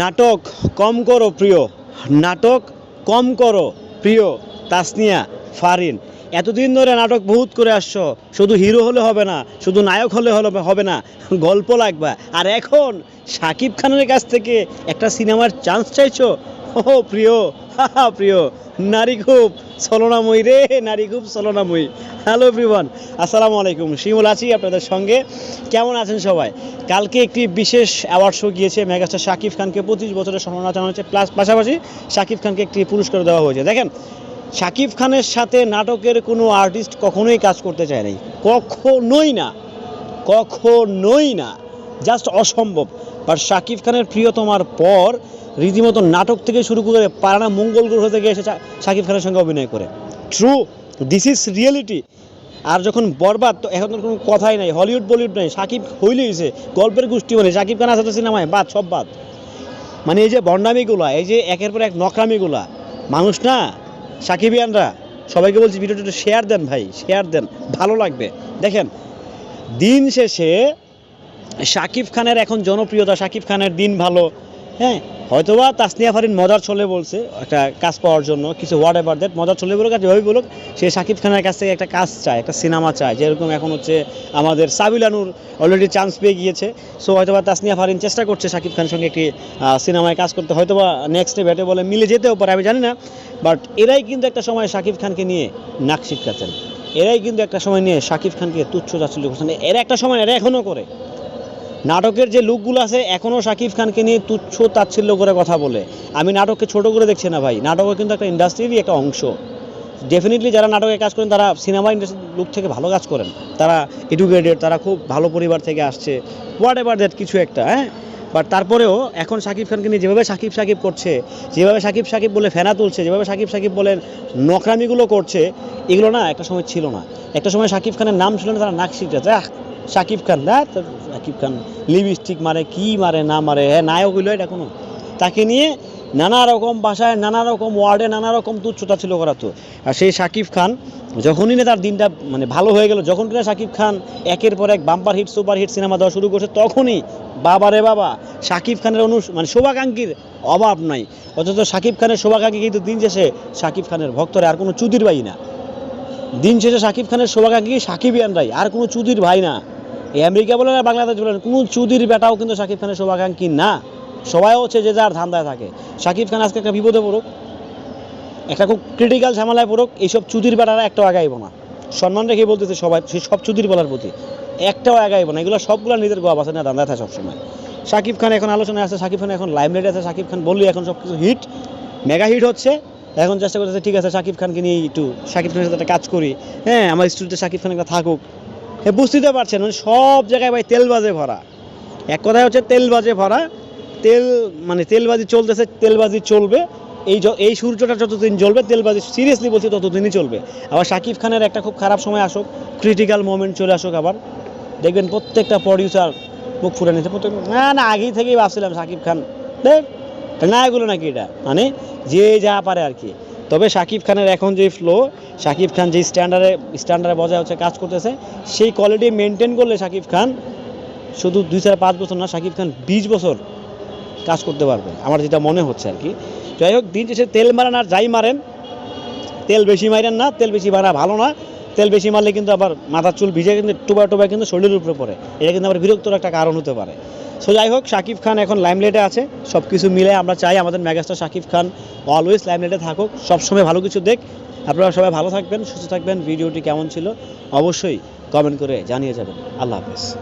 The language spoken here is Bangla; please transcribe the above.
নাটক কম করো প্রিয়। নাটক কম করো প্রিয় তাসনিয়া ফারিন। এতদিন ধরে নাটক বহুত করে আসছো। শুধু হিরো হলে হবে না, শুধু নায়ক হলে হলে হবে না, গল্প লাগবে। আর এখন শাকিব খানের কাছ থেকে একটা সিনেমার চান্স চাইছো? ও প্রিয়। হা, প্রিয়। নারী খুব ছলনাময়ী রে, নারী খুব ছলনাময়ী। হ্যালো এভরিওয়ান আসসালামু আলাইকুম। শিমুল আছি আপনাদের সঙ্গে। কেমন আছেন সবাই? কালকে একটি বিশেষ অ্যাওয়ার্ড শো গিয়েছে, মেগাস্টার শাকিব খানকে পঁচিশ বছরের সম্মাননা জানানো হয়েছে, প্লাস পাশাপাশি শাকিব খানকে একটি পুরস্কার দেওয়া হয়েছে। দেখেন, শাকিব খানের সাথে নাটকের কোনো আর্টিস্ট কখনোই কাজ করতে চায় নাই। কখনোই না কখনোই না জাস্ট অসম্ভব। বাট শাকিব খানের প্রিয়তমার পর রীতিমতো নাটক থেকে শুরু করে পারানা মঙ্গল গ্রহ থেকে এসে শাকিব খানের সঙ্গে অভিনয় করে। ট্রু দিস ইজ রিয়েলিটি আর যখন বরবাদ, তো এখন কোনো কথাই নাই, হলিউড, বলিউড নাই, শাকিব হইলেই হয়েছে গল্পের গোষ্ঠী মানে শাকিব খান আছে তো সিনেমায়, বাদ, সব বাদ। মানে এই যে বন্ডামিগুলা এই যে একের পর এক নকরামিগুলা, মানুষ না সাকিবিয়ানরা সবাইকে বলছি ভিডিওটা একটু শেয়ার দেন ভাই শেয়ার দেন, ভালো লাগবে। দেখেন, দিন শেষে শাকিব খানের এখন জনপ্রিয়তা, শাকিব খানের দিন ভালো হ্যাঁ হয়তোবা তাসনিয়া ফারিন মজার ছলে বলছে, একটা কাজ পাওয়ার জন্য, কিছু হোয়াট এভার দ্যাট মজার ছলে বলুক আর যেভাবে বলুক, সে শাকিব খানের কাছ থেকে একটা কাজ চায়, একটা সিনেমা চায়, যেরকম এখন হচ্ছে আমাদের সাবিলানুর অলরেডি চান্স পেয়ে গিয়েছে সো হয়তোবা তাসনিয়া ফারিন চেষ্টা করছে শাকিব খানের সঙ্গে একটি সিনেমায় কাজ করতে, হয়তোবা নেক্সট ব্যাটে বলে মিলে যেতেও পারে, আমি জানি না বাট এরাই কিন্তু একটা সময় শাকিব খানকে নিয়ে নাক শিটকাতেন এরাই কিন্তু একটা সময় নিয়ে শাকিব খানকে তুচ্ছ চাচ্ছিল্য করছেন, এরা একটা সময়, এরা এখনও করে। নাটকের যে লুকগুলো আছে এখনও শাকিব খানকে নিয়ে তুচ্ছ তাচ্ছিল্য করে কথা বলে। আমি নাটককে ছোট করে দেখছি না ভাই। নাটকও কিন্তু একটা ইন্ডাস্ট্রিরই একটা অংশ। ডেফিনেটলি যারা নাটকে কাজ করেন, তারা সিনেমা ইন্ডাস্ট্রির লুক থেকে ভালো কাজ করেন। তারা এডুকেটেড তারা খুব ভালো পরিবার থেকে আসছে। হোয়াট এভার দ্যাট কিছু একটা হ্যাঁ? বাট তারপরেও এখন শাকিব খানকে নিয়ে যেভাবে শাকিব শাকিব করছে, যেভাবে শাকিব শাকিব বলে ফেনা তুলছে, যেভাবে শাকিব শাকিব বলে নকরামিগুলো করছে, এগুলো না একটা সময় ছিল না। একটা সময় শাকিব খানের নাম ছিল না, তারা নাক শিখছে শাকিব খান, না? শাকিব খান লিপস্টিক মারে, কি মারে, না মারে হ্যাঁ নায়ক হইল এটা কোনো? তাকে নিয়ে নানা রকম ভাষায় নানা রকম ওয়ার্ডে, নানা রকম তুচ্ছতা ছিল করাতো আর সেই শাকিব খান, যখনই না তার দিনটা মানে ভালো হয়ে গেল, যখন কিনা শাকিব খান একের পর এক bumper hit super hit cinema দেওয়া শুরু করছে, তখনই বাবা রে বাবা শাকিব খানের অনু মানে শুভাকাঙ্ক্ষীর অভাব নাই। অথচ শাকিব খানের শুভাকাঙ্ক্ষী কিন্তু দিন শেষে শাকিব খানের ভক্তরা আর কোনো চুদির ভাই না। দিন শেষে শাকিব খানের শুভাকাঙ্ক্ষী সাকিবিয়ানরাই আর কোনো চুদির ভাই না। এই আমেরিকা বলেন আর বাংলাদেশ বলেন, কোনো চুদির বেটাও কিন্তু শাকিব খানের শুভাকাঙ্ক্ষী না। সবাই হচ্ছে যে যার ধান্দায় থাকে। শাকিব খান আজকে একটা বিপদে পড়ুক, একটা খুব ক্রিটিক্যাল ঝামেলায় পড়ুক, এইসব চুদির বেটারা একটাও আগাইব না। সম্মান রেখে বলতেছে সবাই সেই সব চুদির বলার প্রতি। একটাও আগাইব না। এগুলো সবগুলো নিজের গোয়া বাসা না ধান্দায় থাকে সবসময়। শাকিব খান এখন আলোচনায় আছে শাকিব খান এখন লাইমলাইট আছে শাকিব খান বললি এখন সব কিছু হিট মেগা হিট হচ্ছে। এখন চেষ্টা করতেছে, ঠিক আছে শাকিব খানকে নিয়ে একটু শাকিব খানের সাথে একটা কাজ করি। হ্যাঁ আমার স্টুডিওতে শাকিব খান একটা থাকুক। হ্যাঁ বুঝতেই তো পারছেন মানে সব জায়গায় ভাই তেলবাজে ভরা। এক কথায় হচ্ছে তেলবাজে ভরা। তেল মানে তেলবাজি চলতেছে, তেলবাজি চলবে। এই এই সূর্যটা যতদিন জ্বলবে, তেলবাজি সিরিয়াসলি বলছি ততদিনই চলবে। আবার শাকিব খানের একটা খুব খারাপ সময় আসুক ক্রিটিক্যাল মোমেন্ট চলে আসুক আবার। দেখবেন প্রত্যেকটা প্রডিউসার মুখ ফুটে নিচ্ছে প্রত্যেক না না, আগেই থেকেই ভাবছিলাম শাকিব খান। দেখ না এগুলো নাকি এটা? মানে যে যা পারে আর কি। তবে শাকিব খানের এখন যে ফ্লো শাকিব খান যে স্ট্যান্ডার্ডে স্ট্যান্ডার্ডে বজায় হচ্ছে কাজ করতেছে, সেই কোয়ালিটি মেনটেন করলে শাকিব খান শুধু দুই চার পাঁচ বছর না, শাকিব খান বিশ বছর কাজ করতে পারবে, আমার যেটা মনে হচ্ছে আর কি। যাই হোক, দিন শেষে তেল মারেন আর যাই মারেন, তেল বেশি মারেন না, তেল বেশি মারা ভালো না। তেল বেশি মারলে কিন্তু আবার মাথার চুল ভিজে কিন্তু টোবা টোবা কিন্তু শরীরের উপরে পড়ে। এটা কিন্তু আবার বিরক্তর একটা কারণ হতে পারে। সো যাই হোক, শাকিব খান এখন লাইমলাইটে আছে। সব কিছু মিলে আমরা চাই আমাদের ম্যাগাস্টার শাকিব খান অলওয়েজ লাইমলাইটে থাকুক। সবসময় ভালো কিছু দেখ। আপনারা সবাই ভালো থাকবেন, সুস্থ থাকবেন। ভিডিওটি কেমন ছিল? অবশ্যই কমেন্ট করে জানিয়ে যাবেন। আল্লাহ হাফেজ।